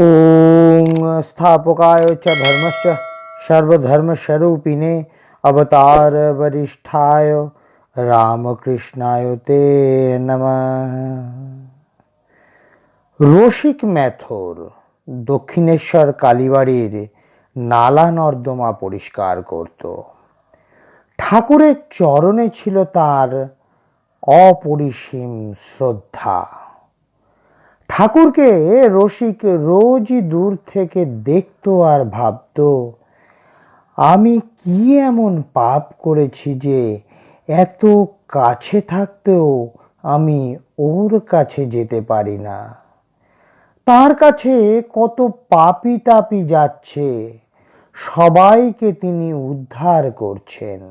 ॐ स्थापकाय च धर्मस्य सर्वधर्मस्वरूपिणे अवतार वरिष्ठाय রামকৃষ্ণায় তে নমঃ রসিক ম্যাথর দক্ষিণেশ্বর কালীবাড়ির নালা নর্দমা পরিষ্কার করত ঠাকুরের চরণে ছিল তার অপরিসীম শ্রদ্ধা ঠাকুরকে রসিক রোজই দূর থেকে দেখতো আর ভাবতো, আমি কি এমন পাপ করেছি যে এত কাছে থাকতেও আমি ওর কাছে যেতে পারি না? তার কাছে কত পাপি তাপি যাচ্ছে, সবাইকে তিনি উদ্ধার করছেন।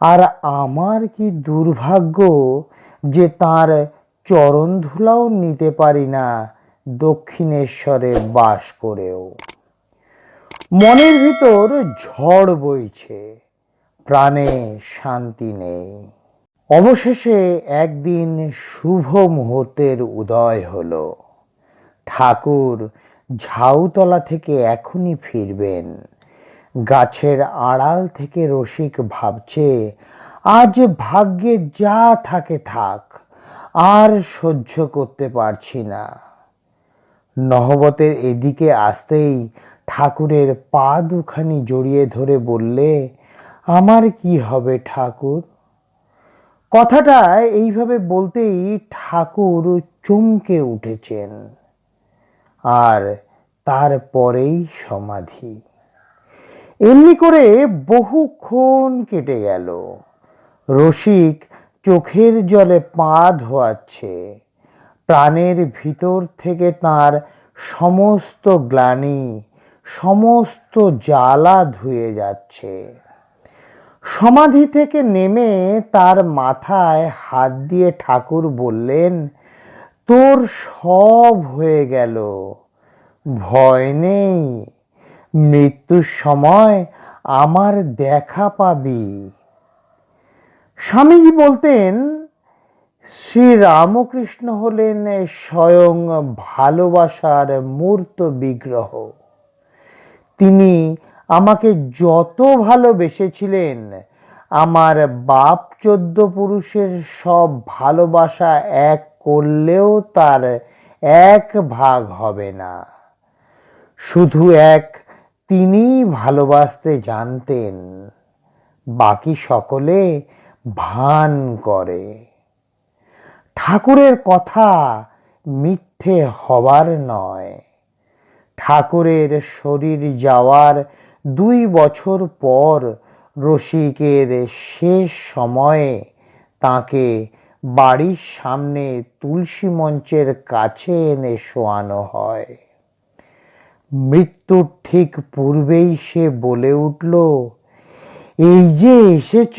আর আমার কি দুর্ভাগ্য যে তার চরণ ধুলাও নিতে পারি না, দক্ষিণেশ্বরে বাস করেও। মনের ভিতর ঝড় বইছে, প্রাণে শান্তি নেই। অবশেষে একদিন শুভ মুহূর্তের উদয় হলো। ঠাকুর ঝাউতলা থেকে এখনই ফিরবেন। গাছের আড়াল থেকে রসিক ভাবছে, আজ ভাগ্যে যা থাকে থাক। আর সহ্য করতে পারছি না। নহবতের এদিকে আসতেই ঠাকুরের পা দুখানি জড়িয়ে ধরে বললে, আমার কি হবে ঠাকুর? কথাটা এইভাবে বলতেই ঠাকুর চমকে উঠেছেন। আর তারপরেই সমাধি। এমনি করে বহুক্ষণ কেটে গেল। রসিক চোখের জলে পা ধোয়াচ্ছে। প্রাণের ভিতর থেকে তার সমস্ত গ্লানি, সমস্ত জ্বালা ধুয়ে যাচ্ছে। সমাধি থেকে নেমে তার মাথায় হাত দিয়ে ঠাকুর বললেন, তোর সব হয়ে গেল। ভয় নেই। মৃত্যুর সময় আমার দেখা পাবি। স্বামীজি বলতেন, শ্রী রামকৃষ্ণ হলেন স্বয়ং ভালোবাসার মূর্ত বিগ্রহ। তিনি আমাকে যত ভালোবেসেছিলেন, আমার বাপ চোদ্দ পুরুষের সব ভালোবাসা এক করলেও তার এক ভাগ হবে না। শুধু এক, তিনিই ভালোবাসতে জানতেন। বাকি সকলে ভান করে। ঠাকুরের কথা মিথ্যে হবার নয়। ঠাকুরের শরীর যাওয়ার দুই বছর পর রসিকের শেষ সময়ে তাকে বাড়ির সামনে তুলসী মঞ্চের কাছে এনে শোয়ানো হয়। মৃত্যুর ঠিক পূর্বেই সে বলে উঠল, এই যে এসেছ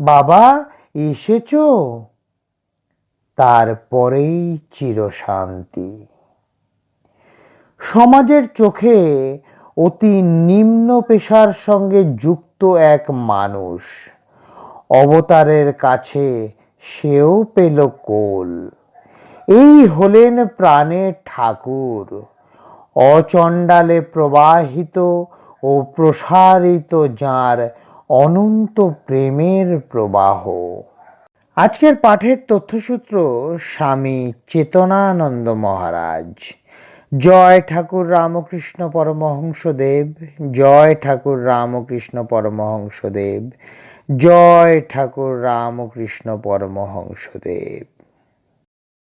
বাবা এসেছ। তারপরেই চিরশান্তি। সমাজের চোখে অতি নিম্ন পেশার সঙ্গে যুক্ত এক মানুষ। অবতারের কাছে সেও পেল কোল। এই হলেন প্রাণে ঠাকুর। অচণ্ডালে প্রবাহিত ও প্রসারিত যার অনন্ত প্রেমের প্রবাহ। আজকের পাঠের তথ্যসূত্র স্বামী চেতনানন্দ মহারাজ। জয় ঠাকুর রামকৃষ্ণ পরমহংসদেব, জয় ঠাকুর রামকৃষ্ণ পরমহংসদেব, জয় ঠাকুর রামকৃষ্ণ পরমহংসদেব।